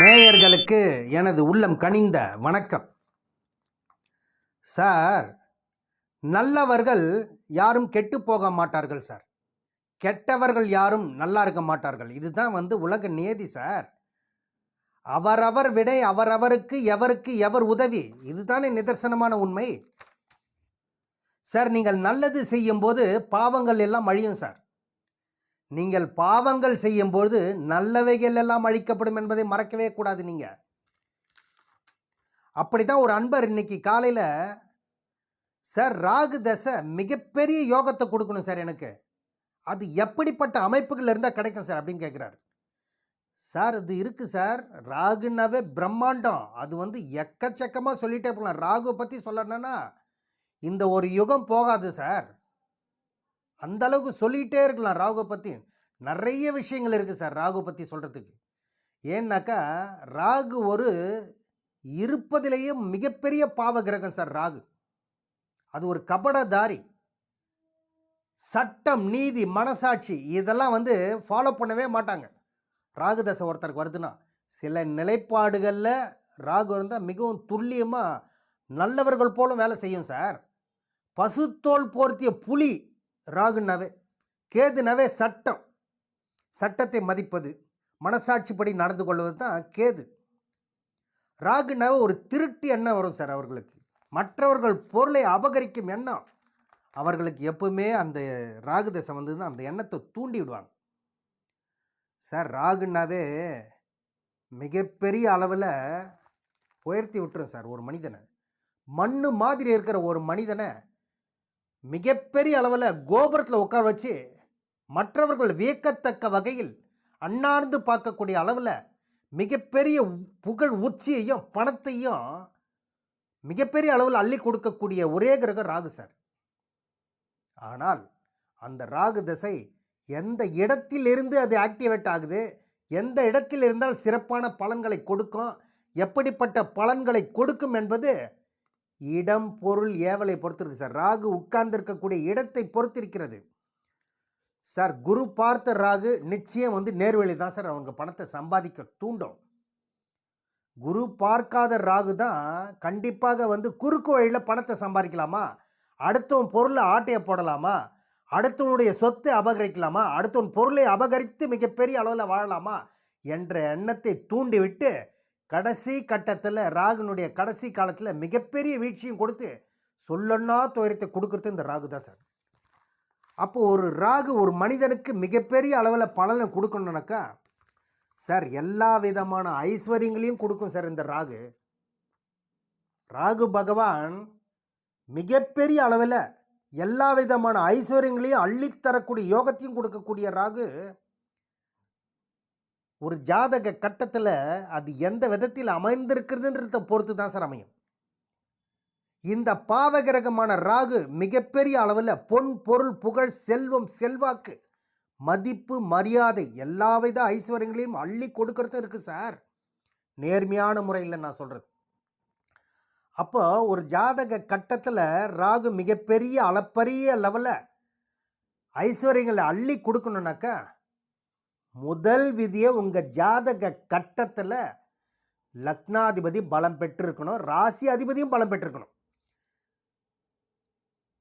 நேயர்களுக்கு எனது உள்ளம் கனிந்த வணக்கம். சார் நல்லவர்கள் யாரும் கெட்டு போக மாட்டார்கள் சார். கெட்டவர்கள் யாரும் நல்லா இருக்க மாட்டார்கள். இதுதான் வந்து உலக நியதி சார். அவரவர் விடை அவரவருக்கு எவருக்கு எவர் உதவி? இதுதானே நிதர்சனமான உண்மை. சார் நீங்கள் நல்லது செய்யும்போது பாவங்கள் எல்லாம் அழியும் சார். நீங்கள் பாவங்கள் செய்யும்போது நல்லவைகள் எல்லாம் அழிக்கப்படும் என்பதை மறக்கவே கூடாது நீங்கள் அப்படி தான் ஒரு அன்பர் இன்னைக்கு காலையில் சார் ராகு தசை மிகப்பெரிய யோகத்தை கொடுக்கணும் சார் எனக்கு. அது எப்படிப்பட்ட அமைப்புகள் இருந்தால் கிடைக்கும் சார்? அப்படின்னு கேட்குறாரு சார் அது இருக்குது சார். ராகுனாவே பிரம்மாண்டம். அது வந்து எக்கச்சக்கமாக சொல்லிட்டே போகலாம் ராகு பற்றி சொல்லணும்னா இந்த ஒரு யுகம் போகாது சார். அந்த அளவுக்கு சொல்லிகிட்டே இருக்கலாம் ராகுவை பற்றி நிறைய விஷயங்கள் இருக்குது சார் ராகு பற்றி சொல்கிறதுக்கு ஏன்னாக்கா ராகு ஒரு இருப்பதிலேயே மிகப்பெரிய பாவ கிரகம் சார் ராகு. அது ஒரு கபடதாரி. சட்டம் நீதி மனசாட்சி இதெல்லாம் வந்து ஃபாலோ பண்ணவே மாட்டாங்க. ராகு தசை ஒருத்தருக்கு வருதுன்னா சில நிலைப்பாடுகளில் ராகு இருந்தால் மிகவும் துல்லியமாக நல்லவர்கள் போலும் வேலை செய்யும் சார். பசுத்தோல் போர்த்திய புலி ராகுனாவே கேதுனாவே சட்டம். சட்டத்தை மதிப்பது. மனசாட்சிப்படி நடந்து கொள்வது தான் கேது. ராகுனாவே ஒரு திருட்டு எண்ணம் வரும் சார் அவர்களுக்கு. மற்றவர்கள் பொருளை அபகரிக்கும் எண்ணம். அவர்களுக்கு எப்பவுமே அந்த ராகு தசை வந்ததுன்னா அந்த எண்ணத்தை தூண்டி விடுவாங்க. சார் ராகுனாவே மிகப்பெரிய அளவில் உயர்த்தி விட்டுரும் சார் ஒரு மனிதனை. மண்ணு மாதிரி இருக்கிற ஒரு மனிதனை மிகப்பெரிய அளவில் கோபுரத்தில் உட்கார வச்சு மற்றவர்கள் வியக்கத்தக்க வகையில் அண்ணார்ந்து பார்க்கக்கூடிய அளவில் மிகப்பெரிய புகழ் உச்சியையும் பணத்தையும் மிகப்பெரிய அளவில் அள்ளி கொடுக்கக்கூடிய ஒரே கிரகம் ராகு சார். ஆனால் அந்த ராகு திசை எந்த இடத்திலிருந்து அது ஆக்டிவேட் ஆகுது எந்த இடத்தில் இருந்தால் சிறப்பான பலன்களை கொடுக்கும் எப்படிப்பட்ட பலன்களை கொடுக்கும் என்பது இடம் பொருள் ஏவலை பொறுத்திருக்கு சார். ராகு உட்கார்ந்திருக்கக்கூடிய இடத்தை பொறுத்திருக்கிறது. சார் குரு பார்த்த ராகு நிச்சயம் வந்து நேர்வழி தான் சார். அவங்க பணத்தை சம்பாதிக்க தூண்டும். குரு பார்க்காத ராகு தான் கண்டிப்பாக வந்து குறுக்கு வழியில் பணத்தை சம்பாதிக்கலாமா? அடுத்தவன் பொருளை ஆட்டையை போடலாமா? அடுத்தவனுடைய சொத்தை அபகரிக்கலாமா? அடுத்தவன் பொருளை அபகரித்து மிகப்பெரிய அளவில் வாழலாமா? என்ற எண்ணத்தை தூண்டிவிட்டு கடைசி கட்டத்தில் ராகுனுடைய கடைசி காலத்தில் மிகப்பெரிய வீழ்ச்சியும் கொடுத்து சொல்லன்னா துயரத்தை கொடுக்கறது இந்த ராகு தான் சார். அப்போது ஒரு ராகு ஒரு மனிதனுக்கு மிகப்பெரிய அளவில் பலனை கொடுக்கணுனாக்கா சார் எல்லா விதமான ஐஸ்வர்யங்களையும் கொடுக்கும் சார் இந்த ராகு. ராகு பகவான் மிகப்பெரிய அளவில் எல்லா விதமான ஐஸ்வர்யங்களையும் அள்ளித்தரக்கூடிய யோகத்தையும் கொடுக்கக்கூடிய ராகு ஒரு ஜாதக கட்டத்தில் அது எந்த விதத்தில் அமைந்திருக்கிறதுன்றத பொறுத்து தான் சார் அமையும். இந்த பாவகிரகமான ராகு மிகப்பெரிய அளவில் பொன் பொருள் புகழ் செல்வம் செல்வாக்கு மதிப்பு மரியாதை எல்லா வித ஐஸ்வர்யங்களையும் அள்ளி கொடுக்கறது இருக்குது சார். நேர்மையான முறையில் நான் சொல்கிறது அப்போ ஒரு ஜாதக கட்டத்தில் ராகு மிகப்பெரிய அளப்பரிய லெவலில் ஐஸ்வர்யங்களை அள்ளி கொடுக்கணுனாக்கா முதல் விதியை உங்கள் ஜாதக கட்டத்தில் லக்னாதிபதி பலம் பெற்றிருக்கணும் ராசி அதிபதியும் பலம் பெற்றிருக்கணும்.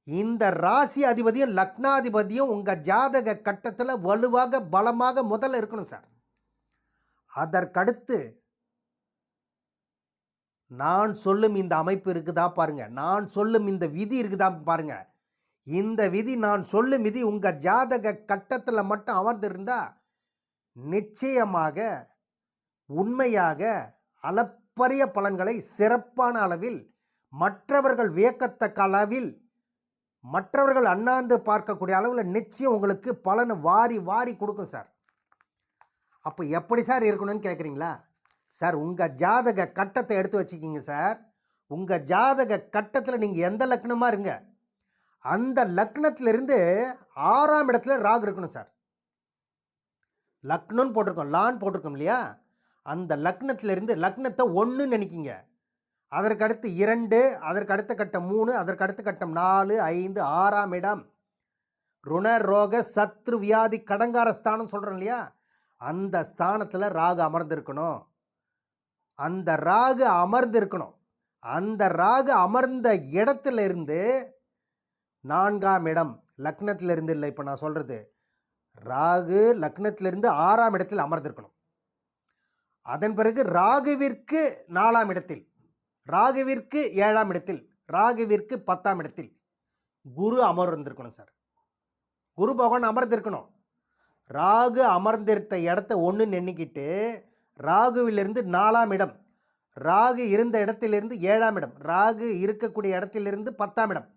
இந்த ராசி அதிபதியும் லக்னாதிபதியும் உங்கள் ஜாதக கட்டத்தில் வலுவாக பலமாக முதல்ல இருக்கணும் சார். அதற்கடுத்து நான் சொல்லும் இந்த அமைப்பு இருக்குதா பாருங்க. நான் சொல்லும் இந்த விதி இருக்குதா பாருங்க. இந்த விதி நான் சொல்லும் விதி உங்கள் ஜாதக கட்டத்தில் மட்டும் அமர்ந்திருந்தால் நிச்சயமாக உண்மையாக அளப்பரிய பலன்களை சிறப்பான அளவில் மற்றவர்கள் வியக்கத்தக்க அளவில் மற்றவர்கள் அண்ணாந்து பார்க்கக்கூடிய அளவில் நிச்சயம் உங்களுக்கு பலனை வாரி வாரி கொடுக்கும் சார். அப்போ எப்படி சார் இருக்கணும்னு கேட்குறீங்களா சார் உங்கள் ஜாதக கட்டத்தை எடுத்து வச்சுக்கிங்க சார். உங்கள் ஜாதக கட்டத்தில் நீங்கள் எந்த லக்னமாக இருங்க? அந்த லக்னத்திலிருந்து ஆறாம் இடத்துல ராகு இருக்கணும் சார். லக்னம்னு போட்டிருக்கோம். லான் போட்டிருக்கோம் இல்லையா? அந்த லக்னத்திலிருந்து லக்னத்தை ஒன்றுன்னு நினைக்கிங்க. அதற்கடுத்து இரண்டு அதற்கு அடுத்த கட்டம் மூணு அதற்கு அடுத்த கட்டம் நாலு ஐந்து ஆறாம் இடம். ருண ரோக சத்ரு வியாதி கடங்கார ஸ்தானம் சொல்கிறோம் இல்லையா? அந்த ஸ்தானத்தில் ராகு அமர்ந்திருக்கணும். அந்த ராகு அமர்ந்திருக்கணும். அந்த ராகு அமர்ந்த இடத்துல இருந்து நான்காம் இடம் லக்னத்திலிருந்து இல்லை இப்போ நான் சொல்கிறது ராகு லக்னத்திலிருந்து ஆறாம் இடத்தில் அமர்ந்திருக்கணும். அதன் பிறகு ராகுவிற்கு நாலாம் இடத்தில் ராகுவிற்கு ஏழாம் இடத்தில் ராகுவிற்கு பத்தாம் இடத்தில் குரு அமர்ந்திருக்கணும் சார். குரு பகவான் அமர்ந்திருக்கணும். ராகு அமர்ந்திருந்த இடத்த ஒன்று நின்றுக்கிட்டு ராகுவிலிருந்து நாலாம் இடம் ராகு இருந்த இடத்திலிருந்து ஏழாம் இடம் ராகு இருக்கக்கூடிய இடத்திலிருந்து பத்தாம் இடம்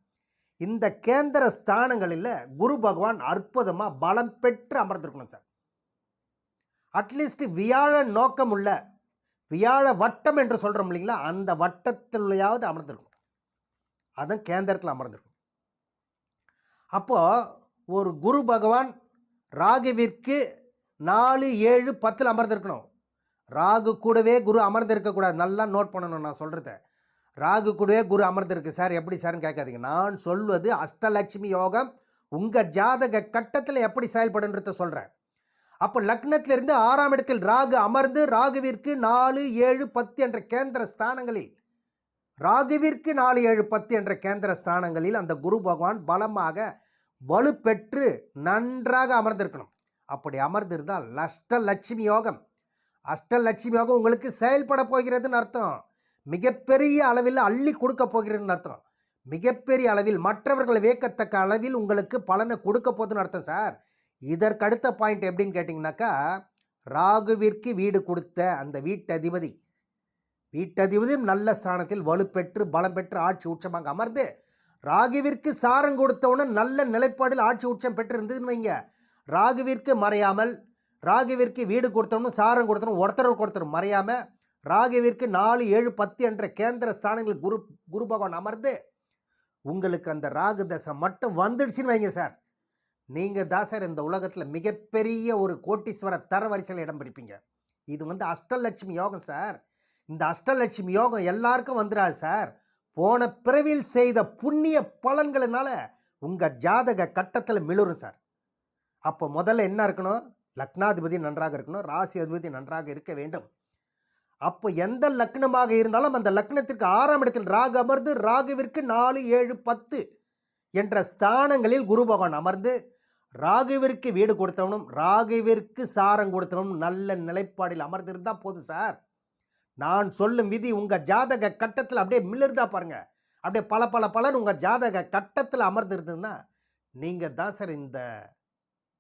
இந்த கேந்திர ஸ்தானங்களில் குரு பகவான் அற்புதமாக பலம் பெற்று அமர்ந்திருக்கணும் சார். அட்லீஸ்ட் வியாழ நோக்கம் உள்ள வியாழ வட்டம் என்று சொல்கிறோம் இல்லைங்களா அந்த வட்டத்திலையாவது அமர்ந்திருக்கும் அதுவும் கேந்திரத்தில் அமர்ந்திருக்கும் அப்போது ஒரு குரு பகவான் ராகுவிற்கு நாலு ஏழு பத்தில் அமர்ந்திருக்கணும். ராகு கூடவே குரு அமர்ந்திருக்கக்கூடாது. நல்லா நோட் பண்ணணும் நான் சொல்கிறத ராகு கூடவே குரு அமர்ந்திருக்கு. சார் எப்படி சார்னு கேட்காதீங்க. நான் சொல்வது அஷ்டலட்சுமி யோகம் உங்கள் ஜாதக கட்டத்தில் எப்படி செயல்படுன்றத சொல்கிறேன் அப்போ லக்னத்திலிருந்து ஆறாம் இடத்தில் ராகு அமர்ந்து ராகுவிற்கு நாலு ஏழு பத்து என்ற கேந்திர ஸ்தானங்களில் ராகுவிற்கு நாலு ஏழு பத்து என்ற கேந்திர ஸ்தானங்களில் அந்த குரு பகவான் பலமாக வலுப்பெற்று நன்றாக அமர்ந்திருக்கணும். அப்படி அமர்ந்திருந்தால் அஷ்டலட்சுமி யோகம் அஷ்டலட்சுமி யோகம் உங்களுக்கு செயல்பட போகிறதுன்னு அர்த்தம். மிகப்பெரிய அளவில் அள்ளி கொடுக்க போகிறதுன்னு அர்த்தம். மிகப்பெரிய அளவில் மற்றவர்களை வியக்கத்தக்க அளவில் உங்களுக்கு பலனை கொடுக்க போகுதுன்னு அர்த்தம் சார். இதற்கடுத்த பாயிண்ட் எப்படின்னு கேட்டிங்கனாக்கா ராகுவிற்கு வீடு கொடுத்த அந்த வீட்டதிபதி. வீட்டதிபதியும் நல்ல ஸ்தானத்தில் வலுப்பெற்று பலம் பெற்று ஆட்சி உச்சமாக அமர்ந்து ராகுவிற்கு சாரம் கொடுத்தவனும் நல்ல நிலைப்பாடில் ஆட்சி உச்சம் பெற்று இருந்ததுன்னு வைங்க. ராகுவிற்கு மறையாமல் ராகுவிற்கு வீடு கொடுத்தவனும் சாரம் கொடுத்தவனும் ஒருத்தர் ஒருத்தர் மறையாமல் ராகுவிற்கு நாலு ஏழு பத்து என்ற கேந்திர ஸ்தானங்களில் குரு குரு பகவான் அமர்ந்து உங்களுக்கு அந்த ராகு தசை மட்டும் வந்துடுச்சுன்னு வைங்க சார். நீங்கள் தான் சார் இந்த உலகத்தில் மிகப்பெரிய ஒரு கோட்டீஸ்வர தரவரிசையில் இடம் பிடிப்பீங்க. இது வந்து அஷ்டலட்சுமி யோகம் சார். இந்த அஷ்டலட்சுமி யோகம் எல்லாருக்கும் வந்துடாது சார். போன பிறவியில் செய்த புண்ணிய பலன்களினால உங்கள் ஜாதக கட்டத்தில் மிளுரும் சார். அப்போ முதல்ல என்ன இருக்கணும்? லக்னாதிபதி நன்றாக இருக்கணும் ராசி அதிபதி நன்றாக இருக்க வேண்டும். அப்போ எந்த லக்னமாக இருந்தாலும் அந்த லக்னத்திற்கு ஆறாம் இடத்தில் ராகு அமர்ந்து ராகுவிற்கு நாலு ஏழு பத்து என்ற ஸ்தானங்களில் குரு பகவான் அமர்ந்து ராகுவிற்கு வீடு கொடுத்தவனும் ராகுவிற்கு சாரம் கொடுத்தவனும் நல்ல நிலைப்பாடில் அமர்ந்திருந்தால் போதும் சார். நான் சொல்லும் விதி உங்கள் ஜாதக கட்டத்தில் அப்படியே மிளர்தா பாருங்கள் அப்படியே பல பல பலன் உங்கள் ஜாதக கட்டத்தில் அமர்ந்திருந்ததுன்னா நீங்கள் தான் சார் இந்த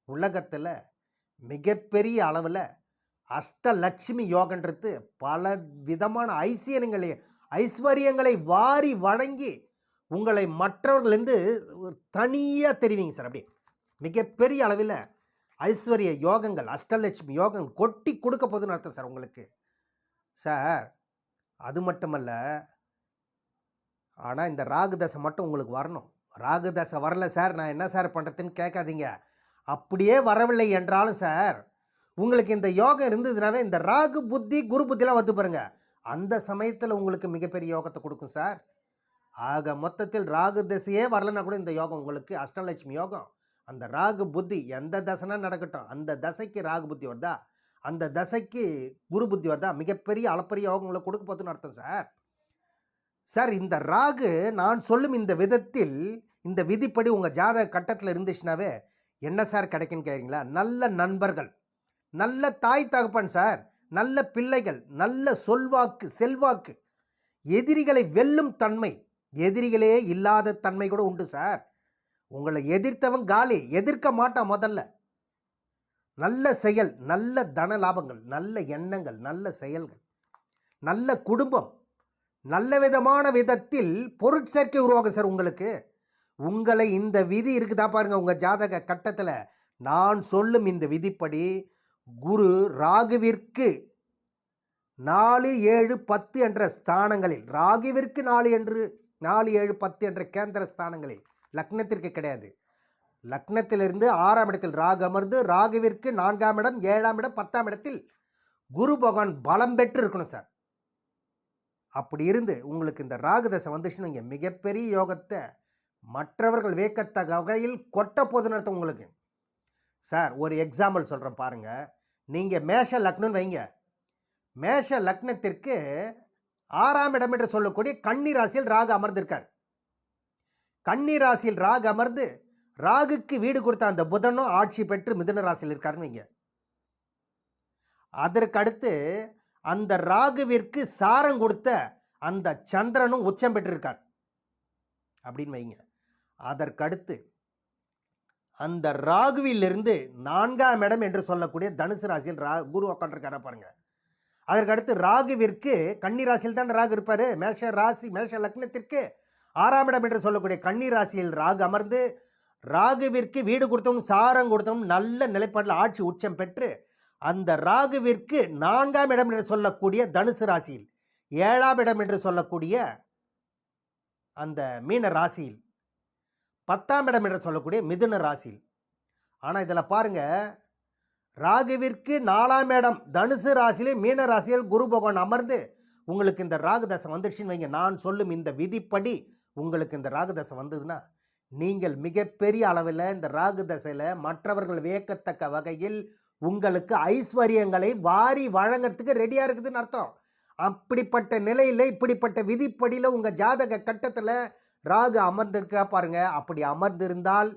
உலகத்தில் மிகப்பெரிய அளவில் அஷ்டலட்சுமி யோகன்றது பல விதமான ஐசியனங்களை ஐஸ்வர்யங்களை வாரி வழங்கி உங்களை மற்றவர்கள்லேருந்து ஒரு தனியாக தெரிவிங்க சார் அப்படி மிகப்பெரிய அளவில் ஐஸ்வர்ய யோகங்கள் அஷ்டலட்சுமி யோகம் கொட்டி கொடுக்க போகுதுன்னு அர்த்தம் சார் உங்களுக்கு. சார் அது மட்டுமல்ல ஆனால் இந்த ராகு தசை மட்டும் உங்களுக்கு வரணும். ராகு தசை வரல சார் நான் என்ன சார் பண்ணுறதுன்னு கேட்காதீங்க. அப்படியே வரவில்லை என்றாலும் சார் உங்களுக்கு இந்த யோகம் இருந்ததுனாவே இந்த ராகு புத்தி குரு புத்திலாம் வந்து பாருங்க. அந்த சமயத்தில் உங்களுக்கு மிகப்பெரிய யோகத்தை கொடுக்கும் சார். ஆக மொத்தத்தில் ராகு திசையே வரலன்னா கூட இந்த யோகம் உங்களுக்கு அஷ்டலட்சுமி யோகம். அந்த ராகு புத்தி எந்த தசைனா நடக்கட்டும் அந்த தசைக்கு ராகு புத்தி வருதா? அந்த தசைக்கு குரு புத்தி வருதா? மிகப்பெரிய அளப்பரிய யோகங்களை கொடுக்க போதுன்னு அர்த்தம் சார். சார் இந்த ராகு நான் சொல்லும் இந்த விதத்தில் இந்த விதிப்படி உங்கள் ஜாதக கட்டத்தில் இருந்துச்சுனாவே என்ன சார் கிடைக்குன்னு கேட்குறீங்களா நல்ல நண்பர்கள். நல்ல தாய் தகப்பன் சார் நல்ல பிள்ளைகள் நல்ல சொல்வாக்கு செல்வாக்கு. எதிரிகளை வெல்லும் தன்மை எதிரிகளே இல்லாத தன்மை கூட உண்டு சார். உங்களை எதிர்த்தவன் காலி எதிர்க்க மாட்டான் முதல்ல. நல்ல செயல் நல்ல தன லாபங்கள் நல்ல எண்ணங்கள் நல்ல செயல்கள். நல்ல குடும்பம் நல்ல விதமான விதத்தில் பொருட்சேர்க்கை உருவாகும் சார் உங்களுக்கு. உங்களை இந்த விதி இருக்குதா பாருங்க உங்கள் ஜாதக கட்டத்தில். நான் சொல்லும் இந்த விதிப்படி குரு ராகுவிற்கு நாலு ஏழு பத்து என்ற ஸ்தானங்களில் ராகுவிற்கு நாலு என்று நாலு ஏழு பத்து என்ற கேந்திர ஸ்தானங்களில் லக்னத்திற்கு கிடையாது. லக்னத்திலிருந்து ஆறாம் இடத்தில் ராகு அமர்ந்து ராகுவிற்கு நான்காம் இடம் ஏழாம் இடம் பத்தாம் இடத்தில் குரு பகவான் பலம் பெற்று இருக்கணும் சார். அப்படி இருந்து உங்களுக்கு இந்த ராகு தசை வந்துச்சுன்னு இங்கே மிகப்பெரிய யோகத்தை மற்றவர்கள் வியக்கத்தக்க வகையில் கொட்ட போதுன்னு அர்த்தம் உங்களுக்கு. சார் ஒரு எக்ஸாம்பிள் சொல்கிறேன் பாருங்கள் நீங்கள் மேஷ லக்னம்னு வைங்க. மேஷ லக்னத்திற்கு ஆறாம் இடம் என்று சொல்லக்கூடிய கன்னி ராசியில் ராகு அமர்ந்திருக்கார். கன்னி ராசியில் ராகு அமர்ந்து ராகுக்கு வீடு கொடுத்த அந்த புதனும் ஆட்சி பெற்று மிதுன ராசியில் இருக்காருன்னு வைங்க. அதற்கடுத்து அந்த ராகுவிற்கு சாரம் கொடுத்த அந்த சந்திரனும் உச்சம் பெற்றிருக்கார். அப்படின்னு வைங்க. அதற்கடுத்து அந்த ராகுவிலிருந்து நான்காம் இடம் என்று சொல்லக்கூடிய தனுசு ராசியில் ரா குரு உட்காந்துருக்காரா பாருங்கள் அதற்கடுத்து ராகுவிற்கு கன்னி ராசியில் தான் ராகு இருப்பார். மேஷ ராசி மேஷ லக்னத்திற்கு ஆறாம் இடம் என்று சொல்லக்கூடிய கன்னி ராசியில் ராகு அமர்ந்து ராகுவிற்கு வீடு கொடுத்தவனும் சாரம் கொடுத்தவனும் நல்ல நிலைப்பாட்டில் ஆட்சி உச்சம் பெற்று அந்த ராகுவிற்கு நான்காம் இடம் என்று சொல்லக்கூடிய தனுசு ராசியில் ஏழாம் இடம் என்று சொல்லக்கூடிய அந்த மீன ராசியில் பத்தாம் இடம் என்று சொல்லக்கூடிய மிதுன ராசியில். ஆனால் இதில் பாருங்கள் ராகுவிற்கு நாலாம் இடம் தனுசு ராசியிலே மீன ராசியில் குரு பகவான் அமர்ந்து உங்களுக்கு இந்த ராகு தசை வந்துடுச்சுன்னு வைங்க. நான் சொல்லும் இந்த விதிப்படி உங்களுக்கு இந்த ராகு தசை வந்ததுன்னா நீங்கள் மிகப்பெரிய அளவில் இந்த ராகு தசையில் மற்றவர்கள் வியக்கத்தக்க வகையில் உங்களுக்கு ஐஸ்வர்யங்களை வாரி வழங்கிறதுக்கு ரெடியாக இருக்குதுன்னு அர்த்தம். அப்படிப்பட்ட நிலையில் இப்படிப்பட்ட விதிப்படியில் உங்கள் ஜாதக கட்டத்தில் ராகு அமர்ந்திருக்கா பாருங்க. அப்படி அமர்ந்திருந்தால்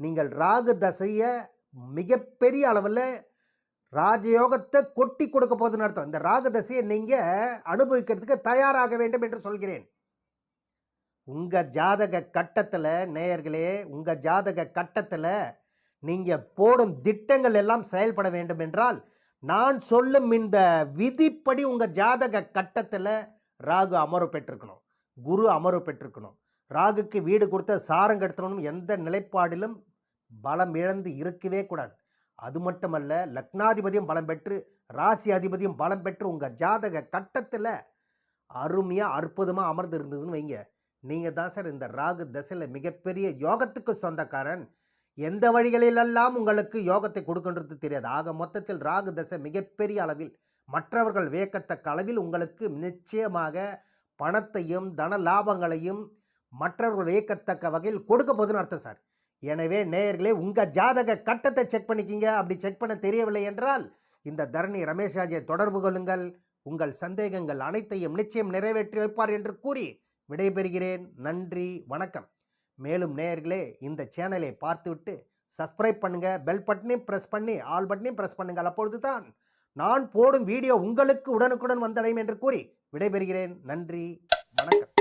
நீங்கள் ராகு தசையை மிகப்பெரிய அளவில் ராஜயோகத்தை கொட்டி கொடுக்க போகுதுன்னு அர்த்தம். இந்த ராகு தசையை நீங்கள் அனுபவிக்கிறதுக்கு தயாராக வேண்டும் என்று சொல்கிறேன். உங்கள் ஜாதக கட்டத்தில் நேயர்களே உங்கள் ஜாதக கட்டத்தில் நீங்கள் போடும் திட்டங்கள் எல்லாம் செயல்பட வேண்டும் என்றால் நான் சொல்லும் இந்த விதிப்படி உங்கள் ஜாதக கட்டத்தில் ராகு அமர்வு பெற்றிருக்கணும். குரு அமர்வு பெற்றிருக்கணும். ராகுக்கு வீடு கொடுத்த சாரம் கெடுத்தவனும் எந்த நிலைப்பாடிலும் பலம் இழந்து இருக்கவே கூடாது. அது மட்டுமல்ல லக்னாதிபதியும் பலம் பெற்று ராசி அதிபதியும் பலம் பெற்று உங்கள் ஜாதக கட்டத்தில் அருமையாக அற்புதமாக அமர்ந்து இருந்ததுன்னு வைங்க. நீங்கள் தான் சார் இந்த ராகு தசையில் மிகப்பெரிய யோகத்துக்கு சொந்தக்காரன். எந்த வழிகளிலெல்லாம் உங்களுக்கு யோகத்தை கொடுக்கின்றது தெரியாது. ஆக மொத்தத்தில் ராகு தசை மிகப்பெரிய அளவில் மற்றவர்கள் வியக்கத்தக்க அளவில் உங்களுக்கு நிச்சயமாக பணத்தையும் தன லாபங்களையும் மற்றவர்கள் இயக்கத்தக்க வகையில் கொடுக்க போதுன்னு அர்த்தம் சார். எனவே நேயர்களே உங்கள் ஜாதக கட்டத்தை செக் பண்ணிக்கிங்க. அப்படி செக் பண்ண தெரியவில்லை என்றால் இந்த தரணி ரமேஷாஜியை தொடர்பு கொள்ளுங்கள். உங்கள் சந்தேகங்கள் அனைத்தையும் நிச்சயம் நிறைவேற்றி வைப்பார் என்று கூறி விடைபெறுகிறேன். நன்றி வணக்கம். மேலும் நேயர்களே இந்த சேனலை பார்த்துவிட்டு சப்ஸ்கிரைப் பண்ணுங்கள் பெல் பட்டனையும் ப்ரெஸ் பண்ணி ஆல் பட்டனையும் ப்ரெஸ் பண்ணுங்கள். அப்பொழுது தான் நான் போடும் வீடியோ உங்களுக்கு உடனுக்குடன் வந்தடையும் என்று கூறி விடைபெறுகிறேன். நன்றி வணக்கம்.